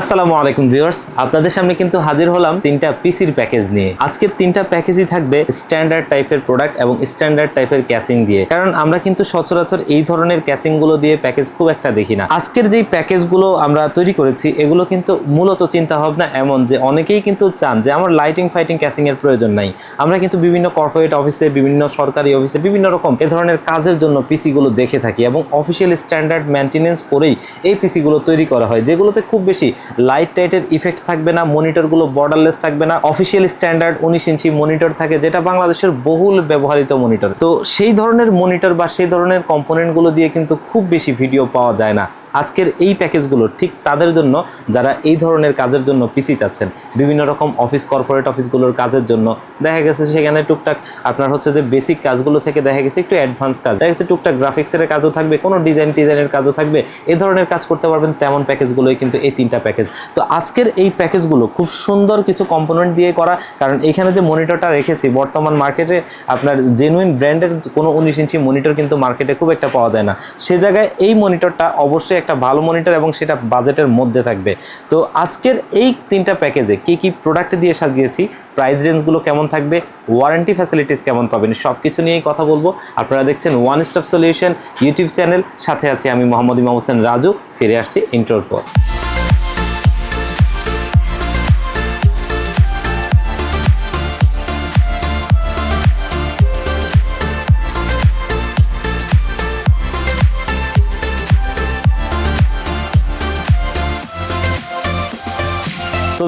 আসসালামু আলাইকুম ভিউয়ার্স, আপনাদের সামনে কিন্তু হাজির হলাম তিনটা পিসির প্যাকেজ নিয়ে। আজকের তিনটা প্যাকেজই থাকবে স্ট্যান্ডার্ড টাইপের প্রোডাক্ট এবং স্ট্যান্ডার্ড টাইপের ক্যাসিং দিয়ে। কারণ আমরা কিন্তু সচরাচর এই ধরনের ক্যাসিংগুলো দিয়ে প্যাকেজ খুব একটা দেখি না। আজকের যেই প্যাকেজগুলো আমরা তৈরি করেছি, এগুলো কিন্তু মূলত চিন্তা ভাবনা এমন যে অনেকেই কিন্তু চান যে আমার লাইটিং ফাইটিং ক্যাসিং এর প্রয়োজন নাই। আমরা কিন্তু বিভিন্ন কর্পোরেট অফিসে বিভিন্ন সরকারি অফিসে বিভিন্ন রকম এ ধরনের কাজের জন্য পিসি গুলো দেখে থাকি এবং অফিসিয়াল স্ট্যান্ডার্ড মেনটেনেন্স করেই এই পিসি গুলো তৈরি করা হয়, যেগুলোতে খুব বেশি লাইট টাইটের ইফেক্ট থাকবে না মনিটরগুলো বর্ডারলেস থাকবে না অফিসিয়াল স্ট্যান্ডার্ড উনিশ ইঞ্চি মনিটর থাকে, যেটা বাংলাদেশের বহুল ব্যবহৃত মনিটর তো সেই ধরনের মনিটর বা সেই ধরনের কম্পোনেন্টগুলো দিয়ে কিন্তু খুব বেশি ভিডিও পাওয়া যায় না। আজকের এই প্যাকেজগুলো ঠিক তাদের জন্য যারা এই ধরনের কাজের জন্য পিসি চাচ্ছেন, বিভিন্ন রকম অফিস কর্পোরেট অফিসগুলোর কাজের জন্য, দেখা গেছে সেখানে টুকটাক আপনার হচ্ছে যে বেসিক কাজগুলো থেকে দেখা গেছে একটু অ্যাডভান্স কাজ, দেখা গেছে টুকটাক গ্রাফিক্সের কাজও থাকবে, কোনো ডিজাইন ডিজাইনের কাজও থাকবে এই ধরনের কাজ করতে পারবেন তেমন প্যাকেজগুলোই কিন্তু এই তিনটা প্যাকেজ তো আজকের এই প্যাকেজগুলো খুব সুন্দর কিছু কম্পোনেন্ট দিয়ে করা, কারণ এখানে যে মনিটরটা রেখেছি, বর্তমান মার্কেটে আপনার জেনুইন ব্র্যান্ডের কোনো উনিশ ইঞ্চি মনিটর কিন্তু মার্কেটে খুব একটা পাওয়া যায় না। সে জায়গায় এই মনিটরটা অবশ্যই একটা ভালো মনিটর এবং সেটা বাজেটের মধ্যে থাকবে। তো আজকের এই তিনটা প্যাকেজে কি কি প্রোডাক্ট দিয়ে সাজিয়েছি প্রাইস রেঞ্জগুলো কেমন থাকবে ওয়ারেন্টি ফ্যাসিলিটিস কেমন পাবেন সব কিছু নিয়েই কথা বলব। আপনারা দেখছেন one stop solution YouTube channel, সাথে আছি আমি মোহাম্মদ ইমাম হোসেন রাজু, ফিরে আসছি ইন্টার পর।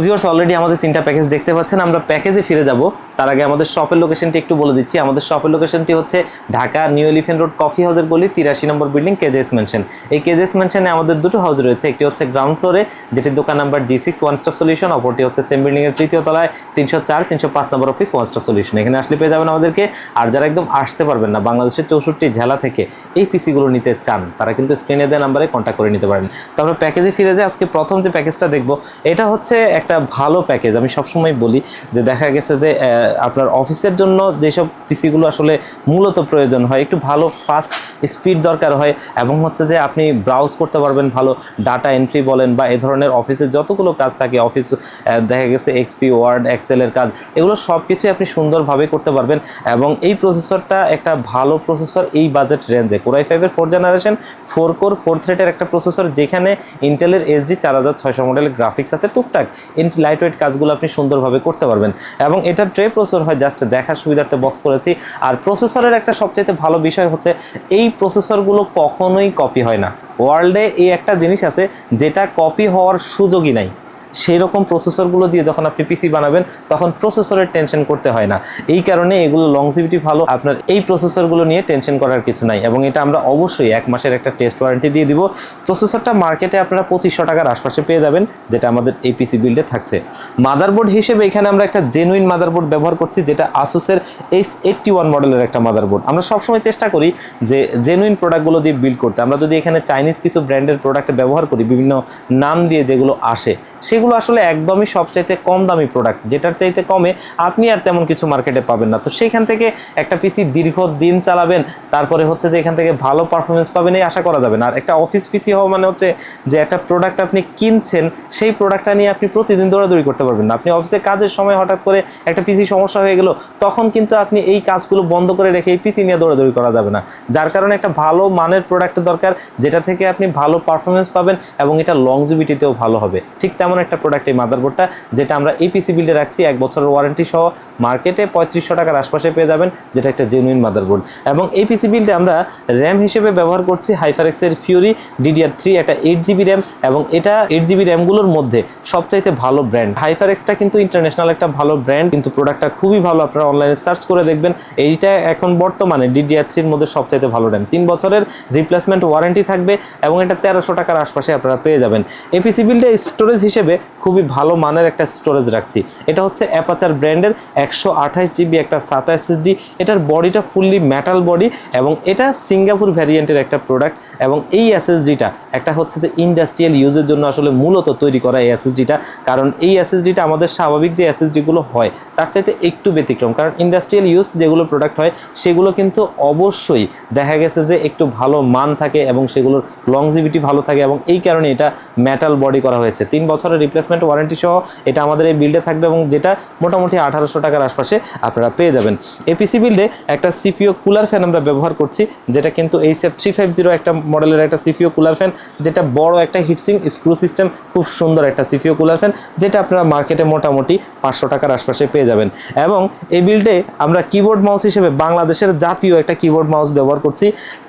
ভিউয়ার্স অলরেডি আমাদের তিনটা প্যাকেজ দেখতে পাচ্ছেন। আমরা প্যাকেজে ফিরে যাব। তার আগে আমাদের শপের লোকেশনটি একটু বলে দিচ্ছি। আমাদের শপের লোকেশনটি হচ্ছে Dhaka new elephant road, coffee হাউসের গলি, তিরাশি নম্বর বিল্ডিং কেজেস মেনশন এই কেজেস মেনশনে আমাদের দুটো হাউস রয়েছে। একটি হচ্ছে গ্রাউন্ড ফ্লোরে যেটির দোকান number G six one stop solution অপরটি হচ্ছে সেম বিল্ডিংয়ের তৃতীয় তলায়, তিনশো চার, তিনশো পাঁচ নম্বর অফিস ওয়ান স্টপ সলিউশন এখানে আসলে পেয়ে যাবেন আমাদেরকে। আর যারা একদম আসতে পারবেন না, বাংলাদেশের চৌষট্টি জেলা থেকে এই পিসিগুলো নিতে চান, তারা কিন্তু স্ক্রিনে দেওয়া নাম্বারে কন্ট্যাক্ট করে নিতে পারেন। তো আমরা প্যাকেজে ফিরে যাই। আজকে প্রথম যে প্যাকেজটা দেখব, এটা হচ্ছে একটা ভালো প্যাকেজ আমি সবসময় বলি যে দেখা গেছে যে আপনার অফিসের জন্য যেসব পিসিগুলো আসলে মূলত প্রয়োজন হয়, একটু ভালো ফাস্ট স্পিড দরকার হয় এবং হচ্ছে যে আপনি ব্রাউজ করতে পারবেন ভালো ডাটা এন্ট্রি বলেন বা এ ধরনের অফিসে যতগুলো কাজ থাকে অফিস দেখা গেছে এক্সপি ওয়ার্ড এক্সেলের কাজ, এগুলো সব কিছুই আপনি সুন্দরভাবে করতে পারবেন এবং এই প্রসেসরটা একটা ভালো প্রসেসর এই বাজেট রেঞ্জে কোরাই ফাইভের four generation four core four থ্রেটের একটা প্রসেসর যেখানে ইন্টেলের এসডি চার হাজার ছয়শো মডেলের গ্রাফিক্স আছে, টুকটাক। ইন্ট লাইট ওয়েট কাজগুলো আপনি সুন্দরভাবে করতে পারবেন। এবং এটা ট্রে প্রসেসর হয় জাস্ট দেখার সুবিধার্থে বক্স করেছি। আর প্রসেসরের একটা সবচেয়ে ভালো বিষয় হচ্ছে, এই প্রসেসরগুলো কখনোই কপি হয় না। ওয়ার্ল্ডে এই একটা জিনিস আছে, যেটা কপি হওয়ার সুযোগই নাই। সেই রকম প্রসেসরগুলো দিয়ে যখন আপনি পিসি বানাবেন, তখন প্রসেসরের টেনশন করতে হয় না। এই কারণে এগুলো লংজিভিটি ভালো। আপনার এই প্রসেসরগুলো নিয়ে টেনশন করার কিছু নাই এবং এটা আমরা অবশ্যই এক মাসের একটা টেস্ট ওয়ারেন্টি দিয়ে দিব। প্রসেসরটা মার্কেটে আপনারা পঁচিশশো টাকার আশপাশে পেয়ে যাবেন, যেটা আমাদের এই পিসি বিল্ডে থাকছে। মাদারবোর্ড হিসেবে এখানে আমরা একটা জেনুইন মাদারবোর্ড ব্যবহার করছি, যেটা আসুসের এইচ এইটটি ওয়ান মডেলের একটা মাদারবোর্ড আমরা সবসময় চেষ্টা করি যে জেনুইন প্রোডাক্টগুলো দিয়ে বিল্ড করতে। আমরা যদি এখানে চাইনিজ কিছু ব্র্যান্ডের প্রোডাক্ট ব্যবহার করি, বিভিন্ন নাম দিয়ে যেগুলো আসে, সেগুলো আসলে একদমই সবচাইতে কম দামি প্রোডাক্ট যেটার চাইতে কমে আপনি আর তেমন কিছু মার্কেটে পাবেন না। তো সেখান থেকে একটা পিসি দীর্ঘ দিন চালাবেন, তারপরে হচ্ছে যে এখান থেকে ভালো পারফরমেন্স পাবেন এই আশা করা যাবে না। আর একটা অফিস পিসি হওয়া মানে হচ্ছে যে একটা প্রোডাক্ট আপনি কিনছেন, সেই প্রোডাক্টটা নিয়ে আপনি প্রতিদিন দৌড়াদৌড়ি করতে পারবেন না। আপনি অফিসে কাজের সময় হঠাৎ করে একটা পিসি সমস্যা হয়ে গেল, তখন কিন্তু আপনি এই কাজগুলো বন্ধ করে রেখে এই পিসি নিয়ে দৌড়াদৌড়ি করা যাবে না। যার কারণে একটা ভালো মানের প্রোডাক্ট দরকার, যেটা থেকে আপনি ভালো পারফরমেন্স পাবেন এবং এটা লংজিভিটিতেও ভালো হবে। ঠিক তেমন একটা প্রোডাক্ট এই মাদারবোর্ডটা যেটা আমরা এই পিসি বিল্ডে রাখছি, এক বছরের ওয়ারেন্টি সহ মার্কেটে পঁয়ত্রিশশো টাকার আশপাশে পেয়ে যাবেন, যেটা একটা জেনুইন মাদারবোর্ড এবং এই পিসি আমরা র্যাম হিসেবে ব্যবহার করছি হাইফারেক্সের ফিউরি ডিডিআর থ্রি একটা এইট জিবি র্যাম এবং এটা এইট জিবি র্যামগুলোর মধ্যে সবচাইতে ভালো ব্র্যান্ড হাইফারেক্সটা কিন্তু ইন্টারন্যাশনাল একটা ভালো ব্র্যান্ড কিন্তু প্রোডাক্টটা খুবই ভালো, আপনারা অনলাইনে সার্চ করে দেখবেন, এইটা এখন বর্তমানে ডিডিআর থ্রির মধ্যে সবচাইতে ভালো র্যাম তিন বছরের রিপ্লেসমেন্ট ওয়ারেন্টি থাকবে, এবং এটা তেরোশো টাকার আশপাশে আপনারা পেয়ে যাবেন। এই পিসি বিল্ডে স্টোরেজ হিসেবে খুবই ভালো মানের একটা স্টোরেজ রাখছি। এটা হচ্ছে অ্যাপাচার ব্র্যান্ডের একশো আঠাশ জিবি একটা সাতাশ এসডি এটার বডিটা ফুললি মেটাল বডি এবং এটা সিঙ্গাপুর ভ্যারিয়েন্টের একটা প্রোডাক্ট এবং এই এসএসডিটা একটা হচ্ছে যে ইন্ডাস্ট্রিয়াল ইউজের জন্য আসলে মূলত তৈরি করা এই এসএসডিটা কারণ এই এসএসডিটা আমাদের স্বাভাবিক যে এসএসডিগুলো হয়, তার চাইতে একটু ব্যতিক্রম। কারণ ইন্ডাস্ট্রিয়াল ইউজ যেগুলো প্রোডাক্ট হয়, সেগুলো কিন্তু অবশ্যই দেখা গেছে যে একটু ভালো মান থাকে এবং সেগুলোর লংজিভিটি ভালো থাকে এবং এই কারণে এটা মেটাল বডি করা হয়েছে। তিন বছরের রিপ্লেসমেন্ট ওয়ারেন্টি সহ এটা আমাদের এই বিল্ডে থাকবে এবং যেটা মোটামুটি আঠারোশো টাকার আশপাশে আপনারা পেয়ে যাবেন। এপিসি বিল্ডে একটা সিপিও কুলার ফ্যান আমরা ব্যবহার করছি, যেটা কিন্তু এই সেফ থ্রি ফাইভ জিরো একটা মডেলের একটা সিপিও কুলার ফ্যান যেটা বড় একটা হিটসিং স্ক্রু সিস্টেম খুব সুন্দর একটা সিপিও কুলার ফ্যান যেটা আপনারা মার্কেটে মোটামুটি পাঁচশো টাকার আশপাশে পেয়ে যাবেন। এবং এই বিল্ডে আমরা কিবোর্ড মাউস হিসেবে বাংলাদেশের জাতীয় একটা কিবোর্ড মাউস ব্যবহার করছি,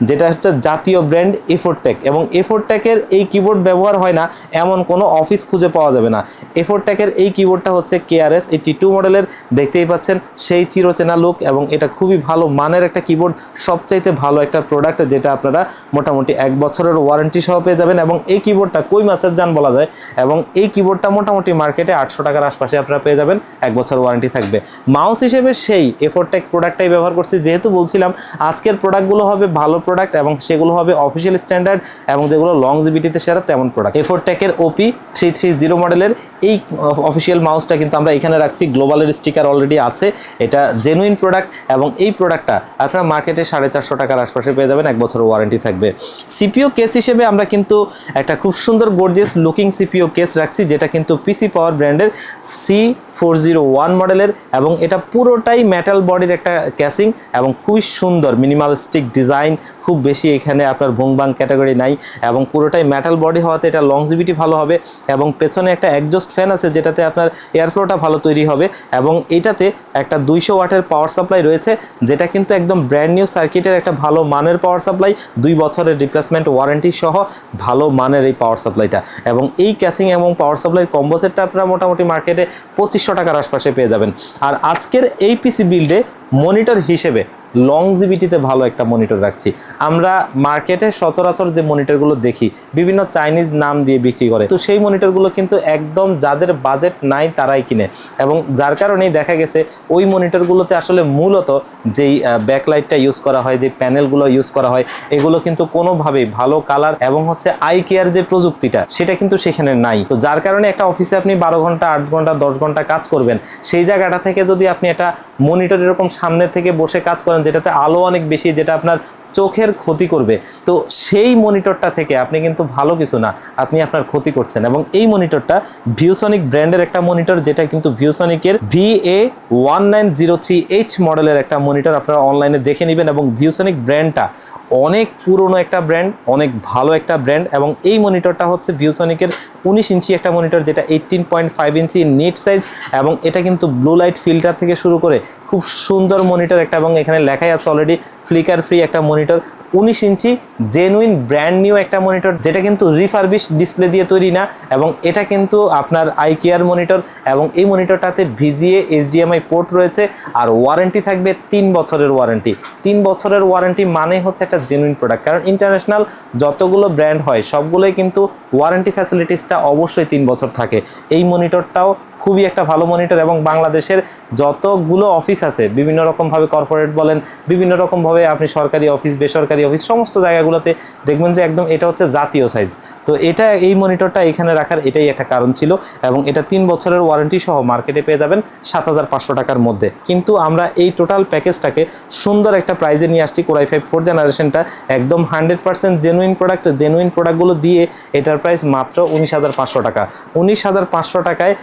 যেটা হচ্ছে জাতীয় ব্র্যান্ড এফোরটেক এবং এফোরটেকের এই কিবোর্ড ব্যবহার হয় না, এমন কোনো অফিস খুঁজে পাওয়া যাবে না। এফোরটেকের এই কিবোর্ডটা হচ্ছে কেআরএস এই টি টু মডেলের দেখতেই পাচ্ছেন, সেই চিরচেনা লুক এবং এটা খুবই ভালো মানের একটা কিবোর্ড সবচাইতে ভালো একটা প্রোডাক্ট যেটা আপনারা মোটামুটি এক বছরের ওয়ারেন্টি সহ পেয়ে যাবেন এবং এই কিবোর্ডটা কই মাসের যান বলা যায় এবং এই কিবোর্ডটা মোটামুটি মার্কেটে আটশো টাকার আশপাশে আপনারা পেয়ে যাবেন, এক বছর ওয়ারেন্টি থাকবে। মাউস হিসেবে সেই এফোরটেক প্রোডাক্টটাই ব্যবহার করছি, যেহেতু বলছিলাম আজকের প্রোডাক্টগুলো হবে ভালো প্রোডাক্ট এবং সেগুলো হবে অফিসিয়াল স্ট্যান্ডার্ড এবং যেগুলো লংজিবিটিতে সেরা তেমন প্রোডাক্ট এফোরটেকের ওপি থ্রি থ্রি জিরো মডেলের এই অফিসিয়াল মাউসটা কিন্তু আমরা এখানে রাখছি গ্লোবালের স্টিকার অলরেডি আছে, এটা জেনুইন প্রোডাক্ট এবং এই প্রোডাক্টটা আপনারা মার্কেটে সাড়ে চারশো টাকার আশপাশে পেয়ে যাবেন, এক বছর ওয়ারেন্টি থাকবে। সিপিও কেস হিসেবে আমরা কিন্তু একটা খুব সুন্দর গর্জিয়াস লুকিং সিপিও কেস রাখছি, যেটা কিন্তু পিসি পাওয়ার ব্র্যান্ডের সি ফোর জিরো ওয়ান মডেলের এবং এটা পুরোটাই মেটাল বডির একটা ক্যাসিং এবং খুবই সুন্দর মিনিমালিস্টিক ডিজাইন খুব বেশি এখানে আপনার ভুংবাং ক্যাটাগরি নাই এবং পুরোটাই মেটাল বডি হওয়াতে এটা লংজিভিটি ভালো হবে এবং পেছনে একটা একজস্ট ফ্যান আছে, যেটাতে আপনার এয়ারফ্লোটা ভালো তৈরি হবে এবং এটাতে একটা দুইশো ওয়াটের পাওয়ার সাপ্লাই রয়েছে, যেটা কিন্তু একদম ব্র্যান্ড নিউ সার্কিটের একটা ভালো মানের পাওয়ার সাপ্লাই দুই বছরের রিপ্লেসমেন্ট ওয়ারেন্টি সহ ভালো মানের এই পাওয়ার সাপ্লাইটা এবং এই ক্যাসিং এবং পাওয়ার সাপ্লাই কম্বো সেটটা আপনারা মোটামুটি মার্কেটে পঁচিশশো টাকার আশপাশে পেয়ে যাবেন। আর আজকের এই পিসি বিল্ডে মনিটর হিসেবে লংজিভিটিতে ভালো একটা মনিটর রাখছি। আমরা মার্কেটে সচরাচর যে মনিটরগুলো দেখি, বিভিন্ন চাইনিজ নাম দিয়ে বিক্রি করে, তো সেই মনিটরগুলো কিন্তু একদম যাদের বাজেট নাই তারাই কিনে। এবং যার কারণেই দেখা গেছে, ওই মনিটরগুলোতে আসলে মূলত যেই ব্যাকলাইটটা ইউজ করা হয়, যে প্যানেলগুলো ইউজ করা হয়, এগুলো কিন্তু কোনোভাবেই ভালো কালার এবং হচ্ছে আই কেয়ার যে প্রযুক্তিটা, সেটা কিন্তু সেখানে নাই। তো যার কারণে একটা অফিসে আপনি বারো ঘণ্টা, আট ঘণ্টা, দশ ঘণ্টা কাজ করবেন, সেই জায়গাটা থেকে যদি আপনি একটা মনিটর এরকম সামনে থেকে বসে কাজ করেন, যেটাতে আলো অনেক বেশি, যেটা আপনার চোখের ক্ষতি করবে। তো সেই মনিটরটা থেকে আপনি কিন্তু ভালো কিছু না, আপনি আপনার ক্ষতি করছেন। এবং এই মনিটরটা ভিউসনিক ব্র্যান্ডের একটা মনিটর, যেটা কিন্তু ভিউসনিকের V A one nine zero three H মডেলের একটা মনিটর আপনারা অনলাইনে দেখে নেবেন। এবং ভিউসনিক ব্র্যান্ডটা অনেক পুরনো একটা ব্র্যান্ড অনেক ভালো একটা ব্র্যান্ড এবং এই মনিটরটা হচ্ছে ভিউসনিকের উনিশ ইঞ্চি একটা মনিটর যেটা eighteen point five inch net size এবং এটা কিন্তু ব্লু লাইট ফিল্টার থেকে শুরু করে খুব সুন্দর মনিটর একটা এবং এখানে লেখাই আছে অলরেডি ফ্লিকার ফ্রি একটা মনিটর উনিশ ইঞ্চি জেনুইন ব্র্যান্ড নিউ একটা মনিটর যেটা কিন্তু রিফারবিশ ডিসপ্লে দিয়ে তৈরি না, এবং এটা কিন্তু আপনার আই কেয়ার মনিটর এবং এই মনিটরটাতে ভিজিএ এইচডিএমআই পোর্ট রয়েছে, আর ওয়ারেন্টি থাকবে তিন বছরের ওয়ারেন্টি তিন বছরের ওয়ারেন্টি মানে হচ্ছে একটা জেনুইন প্রোডাক্ট কারণ ইন্টারন্যাশনাল যতগুলো ব্র্যান্ড হয়, সবগুলোই কিন্তু ওয়ারেন্টি ফ্যাসিলিটিসটা অবশ্যই তিন বছর থাকে। এই মনিটরটাও খুবই একটা ভালো মনিটর এবং বাংলাদেশের যতগুলো অফিস আছে, বিভিন্ন রকমভাবে কর্পোরেট বলেন, বিভিন্ন রকমভাবে আপনি সরকারি অফিস বেসরকারি অফিস সমস্ত জায়গাগুলোতে দেখবেন যে একদম এটা হচ্ছে জাতীয় সাইজ তো এটা এই মনিটরটা এখানে রাখার এটাই একটা কারণ ছিল এবং এটা তিন বছরের ওয়ারেন্টি সহ মার্কেটে পেয়ে যাবেন সাত হাজার পাঁচশো টাকার মধ্যে। কিন্তু আমরা এই টোটাল প্যাকেজটাকে সুন্দর একটা প্রাইজে নিয়ে আসছি কোরাই ফাইভ ফোর জেনারেশনটা একদম hundred percent genuine product genuine প্রোডাক্টগুলো দিয়ে এটার প্রাইস মাত্র উনিশ টাকা। উনিশ টাকায়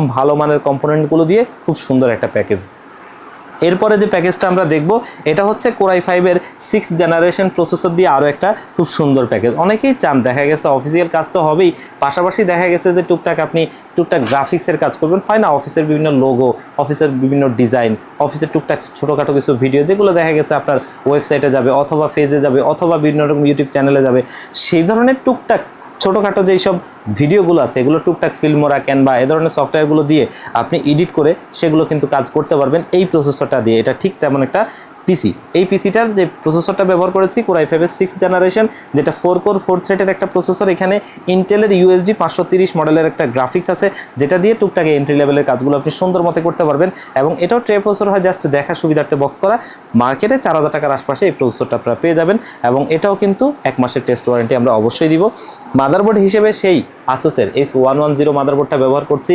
একদম ভালো মানের কম্পোনেন্টগুলো দিয়ে খুব সুন্দর একটা প্যাকেজ। এরপরে যে প্যাকেজটা আমরা দেখব, এটা হচ্ছে কোরাই ফাইভের সিক্স জেনারেশন প্রসেসর দিয়ে আরও একটা খুব সুন্দর প্যাকেজ। অনেকেই চান, দেখা গেছে অফিসিয়াল কাজ তো হবেই, পাশাপাশি দেখা গেছে যে টুকটাক আপনি টুকটাক গ্রাফিক্সের কাজ করবেন। হয় না অফিসের বিভিন্ন লোগো অফিসের বিভিন্ন ডিজাইন অফিসের টুকটাক ছোটোখাটো কিছু ভিডিও যেগুলো দেখা গেছে আপনার ওয়েবসাইটে যাবে, অথবা ফেজে যাবে, অথবা বিভিন্ন রকম ইউটিউব চ্যানেলে যাবে, সেই ধরনের টুকটাক ছোটোখাটো যেই সব ভিডিওগুলো আছে, এগুলো টুকটাক ফিল্মোরা ক্যানভা এ ধরনের সফটওয়্যারগুলো দিয়ে আপনি এডিট করে সেগুলো কিন্তু কাজ করতে পারবেন। এই প্রসেসরটা দিয়ে, এটা ঠিক তেমন একটা পিসি এই পিসিটার যে প্রসেসরটা ব্যবহার করেছি কোরাই ফাইভের সিক্স জেনারেশন যেটা ফোর কোর ফোর থ্রেডের একটা প্রসেসর এখানে ইন্টেলের ইউএসডি পাঁচশো তিরিশ মডেলের একটা গ্রাফিক্স আছে, যেটা দিয়ে টুকটাক এন্ট্রি লেভেলের কাজগুলো আপনি সুন্দর মতো করতে পারবেন। এবং এটাও ট্রে প্রসেসর হয় জাস্ট দেখার সুবিধার্থে বক্স করা। মার্কেটে চার হাজার টাকার আশপাশে এই প্রসেসরটা আপনারা পেয়ে যাবেন। এবং এটাও কিন্তু এক মাসের টেস্ট ওয়ারেন্টি আমরা অবশ্যই দিব। মাদারবোর্ড হিসেবে সেই আসুসের এস ওয়ান ওয়ান জিরো মাদারবোর্ডটা ব্যবহার করছি।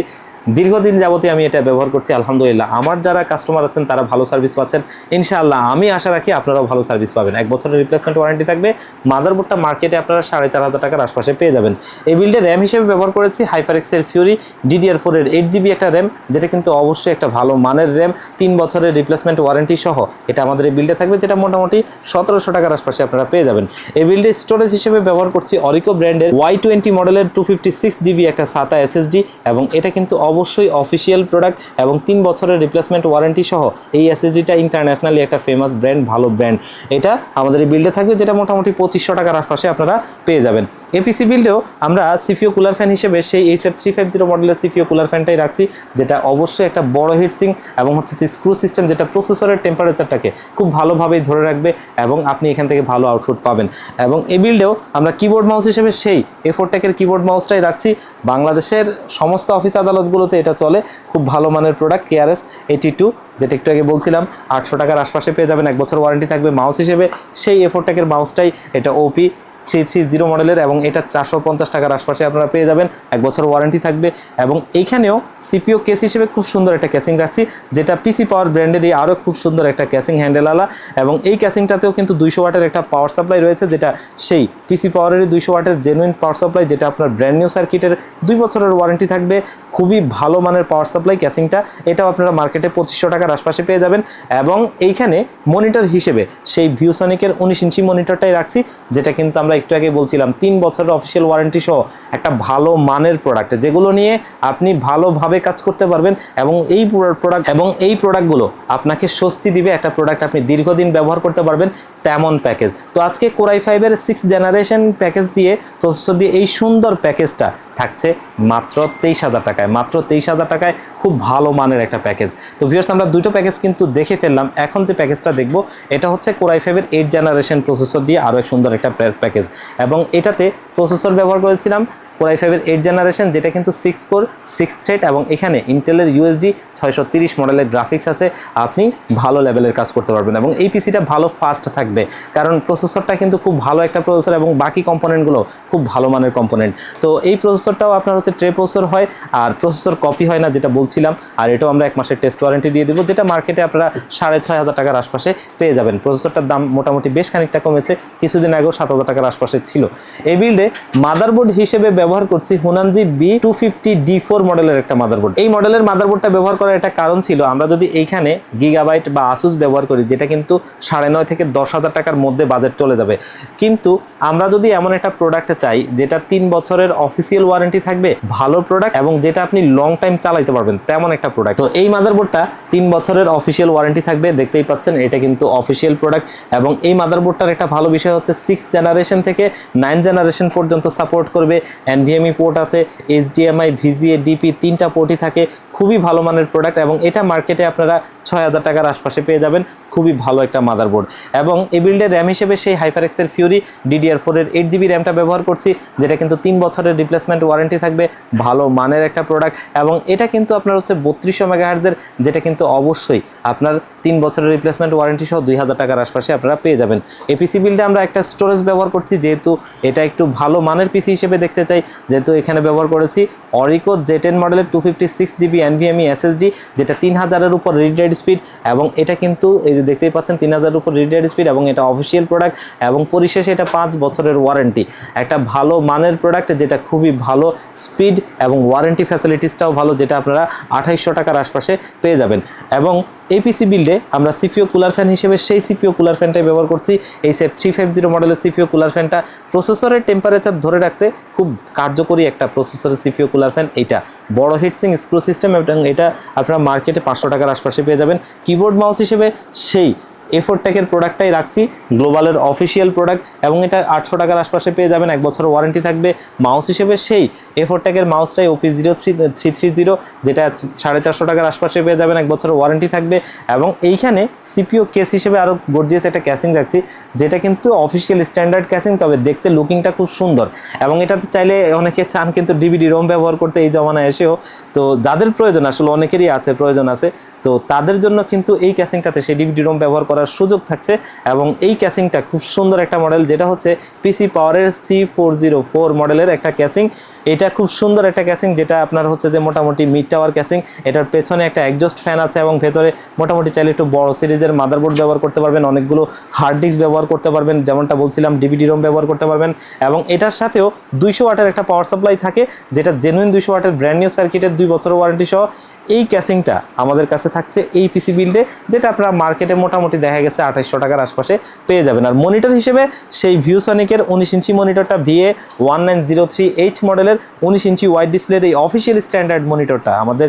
দীর্ঘদিন যাবতীয় আমি এটা ব্যবহার করছি, আলহামদুলিল্লাহ। আমার যারা কাস্টমার আছেন, তারা ভালো সার্ভিস পাচ্ছেন। ইনশাআল্লাহ, আমি আশা রাখি আপনারাও ভালো সার্ভিস পাবেন। এক বছরের রিপ্লেসমেন্ট ওয়ারেন্টি থাকবে। মাদারবোর্ডটা মার্কেটে আপনারা সাড়ে চার হাজার টাকার আশপাশে পেয়ে যাবেন। এই বিল্ডে র্যাম হিসেবে ব্যবহার করেছি হাইফার এক্সের ফিউরি ডিডিআর ফোরের এইট জিবি একটা র্যাম যেটা কিন্তু অবশ্যই একটা ভালো মানের র্যাম তিন বছরের রিপ্লেসমেন্ট ওয়ারেন্টি সহ এটা আমাদের এই বিল্ডে থাকবে, যেটা মোটামুটি সতেরোশো টাকার আশপাশে আপনারা পেয়ে যাবেন। এই বিল্ডে স্টোরেজ হিসেবে ব্যবহার করছি অরিকো ব্র্যান্ডের ওয়াই টোয়েন্টি মডেলের টু ফিফটি সিক্স জিবি একটা সাতা এসএসডি এবং এটা কিন্তু অবশ্যই অফিসিয়াল প্রোডাক্ট এবং তিন বছরের রিপ্লেসমেন্ট ওয়ারেন্টি সহ এই এসএসডিটা ইন্টারন্যাশনালি একটা ফেমাস ব্র্যান্ড ভালো ব্র্যান্ড এটা আমাদের এই বিল্ডে থাকবে, যেটা মোটামুটি পঁচিশশো টাকার আশপাশে আপনারা পেয়ে যাবেন। এপিসি বিল্ডেও আমরা সিপিও কুলার ফ্যান হিসেবে সেই এইচএফ থ্রি ফাইভ জিরো মডেলের সিপিও কুলার ফ্যানটাই রাখছি, যেটা অবশ্যই একটা বড় হিটসিং এবং হচ্ছে যে স্ক্রু সিস্টেম যেটা প্রসেসরের টেম্পারেচারটাকে খুব ভালোভাবেই ধরে রাখবে এবং আপনি এখান থেকে ভালো আউটপুট পাবেন। এবং এই বিল্ডেও আমরা কিবোর্ড মাউস হিসেবে সেই এফোর টেকের কিবোর্ড মাউসটাই রাখছি। বাংলাদেশের সমস্ত অফিস আদালতগুলোতে এটা চলে, খুব ভালো মানের প্রোডাক্ট কেআরএস এইটি টু যেটা একটু আগে বলছিলাম, আটশো টাকার আশপাশে পেয়ে যাবেন, এক বছর ওয়ারেন্টি থাকবে মাউস হিসেবে, সেই এফোর টেকের মাউসটাই এটা ওপি থ্রি থ্রি জিরো মডেলের এবং এটা চারশো পঞ্চাশ টাকার আশপাশে আপনারা পেয়ে যাবেন। এক বছর ওয়ারেন্টি থাকবে এবং এইখানেও সিপিও কেস হিসেবে খুব সুন্দর একটা ক্যাসিং রাখছি, যেটা পিসি পাওয়ার ব্র্যান্ডেরই আরও খুব সুন্দর একটা ক্যাসিং হ্যান্ডেলওয়ালা এবং এই ক্যাসিংটাতেও কিন্তু দুইশো ওয়াটের একটা পাওয়ার সাপ্লাই রয়েছে, যেটা সেই পিসি পাওয়ারেরই দুইশো ওয়াটের জেনুইন পাওয়ার সাপ্লাই যেটা আপনার ব্র্যান্ড নিউ সার্কিটের দুই বছরের ওয়ারেন্টি থাকবে। খুবই ভালো মানের পাওয়ার সাপ্লাই ক্যাসিংটা এটাও আপনারা মার্কেটে পঁচিশশো টাকার আশপাশে পেয়ে যাবেন। এবং এইখানে মনিটর হিসেবে সেই ভিউসনিকের উনিশ ইঞ্চি মনিটরটাই রাখছি, যেটা কিন্তু আমরা একটু আগে বলছিলাম, তিন বছরের অফিসিয়াল ওয়ারেন্টি সহ একটা ভালো মানের প্রোডাক্ট যেগুলো নিয়ে আপনি ভালোভাবে কাজ করতে পারবেন এবং এই প্রোডাক্ট এবং এই প্রোডাক্টগুলো আপনাকে স্বস্তি দিবে, একটা প্রোডাক্ট আপনি দীর্ঘদিন ব্যবহার করতে পারবেন তেমন প্যাকেজ তো আজকে কোরাই ফাইভের সিক্স জেনারেশন প্যাকেজ দিয়ে প্রসেসর দিয়ে এই সুন্দর প্যাকেজটা থাকছে মাত্র তেইশ হাজার টাকায়। মাত্র তেইশ হাজার টাকায় খুব ভালো মানের একটা প্যাকেজ। তো ভিউয়ার্স আমরা দুটো প্যাকেজ কিন্তু দেখে ফেললাম। এখন যে প্যাকেজটা দেখব, এটা হচ্ছে কোরাই ফাইভের এইট জেনারেশন প্রসেসর দিয়ে আরও এক সুন্দর একটা প্যাকেজ। এবং এটাতে প্রসেসর ব্যবহার করেছিলাম কোরাই ফাইভের এইট জেনারেশন যেটা কিন্তু সিক্স কোর সিক্স থ্রেড এবং এখানে ইন্টেলের ইউএসডি ছয়শো মডেলের গ্রাফিক্স আছে, আপনি ভালো লেভেলের কাজ করতে পারবেন এবং এই পিসিটা ভালো ফাস্ট থাকবে। কারণ প্রসেসরটা কিন্তু খুব ভালো একটা প্রসেসর এবং বাকি কম্পোনেন্টগুলো খুব ভালো মানের কম্পোনেন্ট তো এই প্রসেসরটাও আপনার হচ্ছে ট্রে প্রসেসর হয়, আর প্রসেসর কপি হয় না, যেটা বলছিলাম, আর এটাও আমরা এক মাসের টেস্ট ওয়ারেন্টি দিয়ে দেবো, যেটা মার্কেটে আপনারা সাড়ে ছয় হাজার টাকার আশপাশে পেয়ে যাবেন। প্রসেসরটার দাম মোটামুটি বেশ খানিকটা কমেছে, কিছুদিন আগেও সাত হাজার টাকার আশপাশে ছিল। এই বিল্ডে মাদারবোর্ড হিসেবে ব্যবহার করছি Huananzhi B two fifty D four মডেলের একটা মাদারবোর্ড এই মডেলের মাদারবোর্ডটা ব্যবহার করার একটা কারণ ছিল, আমরা যদি এইখানে গিগাবাইট বা আসুস ব্যবহার করি, যেটা কিন্তু সাড়ে নয় থেকে দশ হাজার টাকার মধ্যে বাজেট চলে যাবে। কিন্তু আমরা যদি এমন একটা প্রোডাক্ট চাই, যেটা তিন বছরের অফিসিয়াল ওয়ারেন্টি থাকবে, ভালো প্রোডাক্ট এবং যেটা আপনি লং টাইম চালাইতে পারবেন, তেমন একটা প্রোডাক্ট তো এই মাদারবোর্ডটা তিন বছরের অফিসিয়াল ওয়ারেন্টি থাকবে, দেখতেই পাচ্ছেন এটা কিন্তু অফিসিয়াল প্রোডাক্ট এবং এই মাদারবোর্ডটার একটা ভালো বিষয় হচ্ছে সিক্স জেনারেশন থেকে নাইন জেনারেশন পর্যন্ত সাপোর্ট করবে এনভিএমই পোর্ট আছে এইচডিএমআই ভিজিএ ডিপি তিনটা পোর্টই থাকে খুবই ভালো মানের প্রোডাক্ট এবং এটা মার্কেটে আপনারা ছয় হাজার টাকার আশপাশে পেয়ে যাবেন খুবই ভালো একটা মাদারবোর্ড। এবং এই বিল্ডের র্যাম হিসেবে সেই হাইফারেক্সের ফিউরি ডিডিআর ফোরের এইট জিবি র্যামটা ব্যবহার করছি, যেটা কিন্তু তিন বছরের রিপ্লেসমেন্ট ওয়ারেন্টি থাকবে, ভালো মানের একটা প্রোডাক্ট এবং এটা কিন্তু আপনার হচ্ছে বত্রিশশো মেগাহার্জের যেটা কিন্তু অবশ্যই আপনার তিন বছরের রিপ্লেসমেন্ট ওয়ারেন্টি সহ দুই হাজার টাকার আশপাশে আপনারা পেয়ে যাবেন। এপিসি বিল্ডে আমরা একটা স্টোরেজ ব্যবহার করছি, যেহেতু এটা একটু ভালো মানের পিসি হিসেবে দেখতে চাই, যেহেতু এখানে ব্যবহার করেছি অরিকো জে টেন মডেলের two fifty six GB NVMe SSD যেটা তিন হাজারের উপর রিড রাইড স্পিড এবং এটা কিন্তু এই যে দেখতেই পাচ্ছেন তিন হাজার উপর রিড স্পিড এবং এটা অফিসিয়াল প্রোডাক্ট এবং পরিশেষে এটা পাঁচ বছরের ওয়ারেন্টি একটা ভালো মানের প্রোডাক্ট যেটা খুবই ভালো স্পিড এবং ওয়ারেন্টি ফ্যাসিলিটিসটাও ভালো, যেটা আপনারা আঠাইশশো টাকার আশপাশে পেয়ে যাবেন। এবং এই পিসি বিল্ডে আমরা সিপিও কুলার ফ্যান হিসেবে সেই সিপিও কুলার ফ্যানটাই ব্যবহার করছি। এই সেট থ্রি ফাইভ জিরো মডেলের সিপিও কুলার ফ্যানটা প্রসেসরের টেম্পারেচার ধরে রাখতে খুব কার্যকরী একটা প্রসেসরের সিপিও কুলার ফ্যান এইটা। বড় হিটসিং স্ক্রু সিস্টেম এবং এটা আপনারা মার্কেটে পাঁচশো টাকার আশপাশে পেয়ে যাবেন। কিবোর্ড মাউস হিসেবে সেই এফোর টেকের প্রোডাক্টটাই রাখছি গ্লোবালের অফিসিয়াল প্রোডাক্ট এবং এটা আটশো টাকার আশপাশে পেয়ে যাবেন, এক বছর ওয়ারেন্টি থাকবে। মাউস হিসেবে সেই এফোর টেকের মাউসটাই OP zero three three three zero যেটা সাড়ে চারশো টাকার আশপাশে পেয়ে যাবেন, এক বছর ওয়ারেন্টি থাকবে। এবং এইখানে সিপিও কেস হিসেবে আরও গর্জিয়াস একটা ক্যাসিং রাখছি, যেটা কিন্তু অফিসিয়াল স্ট্যান্ডার্ড ক্যাসিং তবে দেখতে লুকিংটা খুব সুন্দর। এবং এটাতে চাইলে অনেকে চান কিন্তু ডিভিডি রোম ব্যবহার করতে এই জমানায় এসেও। তো যাদের প্রয়োজন, আসলে অনেকেরই আছে, প্রয়োজন আছে। তো তাদের জন্য কিন্তু এই ক্যাসিংটাতে সেই ডিভিডি রোম ব্যবহার করার সুযোগ থাকছে এবং এই ক্যাসিংটা খুব সুন্দর একটা মডেল যেটা হচ্ছে পিসি পাওয়ারের সি ফোর জিরো ফোর মডেলের একটা ক্যাসিং এটা খুব সুন্দর একটা ক্যাসিং যেটা আপনার হচ্ছে যে মোটামুটি মিড টাওয়ার ক্যাসিং এটার পেছনে একটা একজস্ট ফ্যান আছে এবং ভেতরে মোটামুটি চাইলে একটু বড় সিরিজের মাদারবোর্ড ব্যবহার করতে পারবেন, অনেকগুলো হার্ড ডিস্ক ব্যবহার করতে পারবেন, যেমনটা বলছিলাম ডিভিডি রোম ব্যবহার করতে পারবেন। এবং এটার সাথেও দুইশো ওয়াটের একটা পাওয়ার সাপ্লাই থাকে, যেটা জেনুইন দুইশো ওয়াটের ব্র্যান্ড নিউ সার্কিটের দুই বছর ওয়ারেন্টি সহ এই ক্যাসিংটা আমাদের কাছে থাকছে এই পিসি বিল্ডে যেটা আপনারা মার্কেটে মোটামুটি দেখা গেছে আঠাইশশো টাকার আশপাশে পেয়ে যাবেন। আর মনিটর হিসেবে সেই ভিউসনিকের উনিশ ইঞ্চি মনিটরটা VA one nine zero three H মডেলের উনিশ ইঞ্চি ওয়াইড ডিসপ্লের এই অফিসিয়াল স্ট্যান্ডার্ড মনিটরটা আমাদের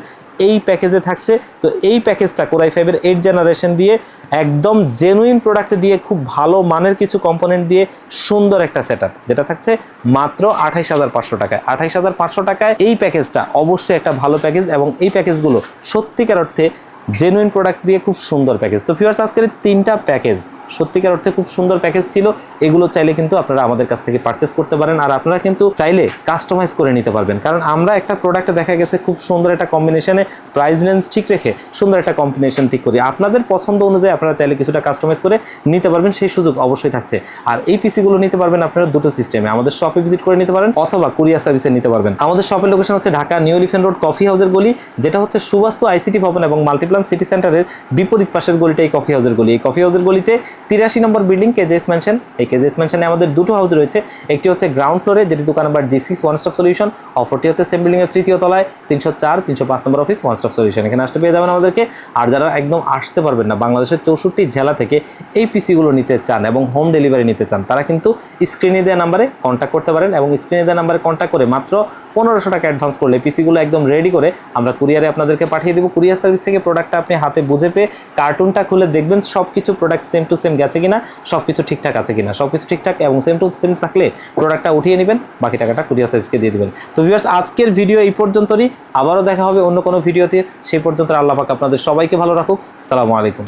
এই প্যাকেজে থাকছে। তো এই প্যাকেজটা কোরাই ফাইভের এইট জেনারেশন দিয়ে একদম জেনুইন প্রোডাক্ট দিয়ে খুব ভালো মানের কিছু কম্পোনেন্ট দিয়ে সুন্দর একটা সেট যেটা থাকছে মাত্র আঠাইশ হাজার পাঁচশো টাকায়। আঠাইশ হাজার পাঁচশো টাকায় এই প্যাকেজটা অবশ্যই একটা ভালো প্যাকেজ এবং এই প্যাকেজগুলো সত্যিকার অর্থে জেনুইন প্রোডাক্ট দিয়ে খুব সুন্দর প্যাকেজ তো ফিওর্স আজকের তিনটা প্যাকেজ সত্যিকার অর্থে খুব সুন্দর প্যাকেজ ছিল। এগুলো চাইলে কিন্তু আপনারা আমাদের কাছ থেকে পারচেস করতে পারেন আর আপনারা কিন্তু চাইলে কাস্টমাইজ করে নিতে পারবেন। কারণ আমরা একটা প্রোডাক্টে দেখা গেছে খুব সুন্দর একটা কম্বিনেশনে প্রাইস রেঞ্জ ঠিক রেখে সুন্দর একটা কম্বিনেশন ঠিক করি। আপনাদের পছন্দ অনুযায়ী আপনারা চাইলে কিছুটা কাস্টমাইজ করে নিতে পারবেন, সেই সুযোগ অবশ্যই থাকছে। আর এই পিসিগুলো নিতে পারবেন আপনারা দুটো সিস্টেমে আমাদের শপে ভিজিট করে নিতে পারেন অথবা কুরিয়ার সার্ভিসে নিতে পারবেন। আমাদের শপের লোকেশন হচ্ছে Dhaka New Elephant Road coffee হাউসের গলি, যেটা হচ্ছে সুবাস্তু আইসিটি ভবন এবং মাল্টিপ্লান সিটি সেন্টারের বিপরীত পাশের গলিটা এই কফি হাউসের গলি। এই কফি হাউসের গলিতে তিরাশি নম্বর বিল্ডিং কেজেস ম্যানশন এই কেজেস ম্যানশনে আমাদের দুটো হাউস রয়েছে। একটি হচ্ছে গ্রাউন্ড ফ্লোরে যেটি দোকান number G six One Stop Solution অপরটি হচ্ছে সেম বিল্ডিং এর তৃতীয় তলায়, তিনশো চার, তিনশো পাঁচ number office One Stop Solution এখানে আসতে পেয়ে যাবেন আমাদেরকে। আর যারা একদম আসতে পারবেন না, বাংলাদেশের চৌষট্টি জেলা থেকে এই পিসিগুলো নিতে চান এবং হোম ডেলিভারি নিতে চান, তারা কিন্তু স্ক্রিনে দেওয়া নাম্বারে কন্ট্যাক্ট করতে পারেন এবং স্ক্রিনে দেওয়া নাম্বারে কন্ট্যাক্ট করে মাত্র পনেরোশো টাকা অ্যাডভান্স করলে পিসিগুলো একদম রেডি করে আমরা কুরিয়ারে আপনাদেরকে পাঠিয়ে দেবো। কুরিয়ার সার্ভিস থেকে প্রোডাক্টটা আপনি হাতে বুঝে পেয়ে কার্টুনটা খুলে দেখবেন সব কিছু প্রোডাক্ট সেম টু সেম গেছে কিনা সব কিছু ঠিকঠাক আছে কিনা। সব কিছু ঠিকঠাক এবং সেম টু সেম থাকলে প্রোডাক্টটা উঠিয়ে নেবেন, বাকি টাকাটা কুরিয়ার সার্ভিসকে দিয়ে দেবেন। তো ভিউয়ার্স আজকের ভিডিও এই পর্যন্তই আবারও দেখা হবে অন্য কোনো ভিডিওতে সেই পর্যন্ত আল্লাহ পাক আপনাদের সবাইকে ভালো রাখুক। সালামু আলাইকুম।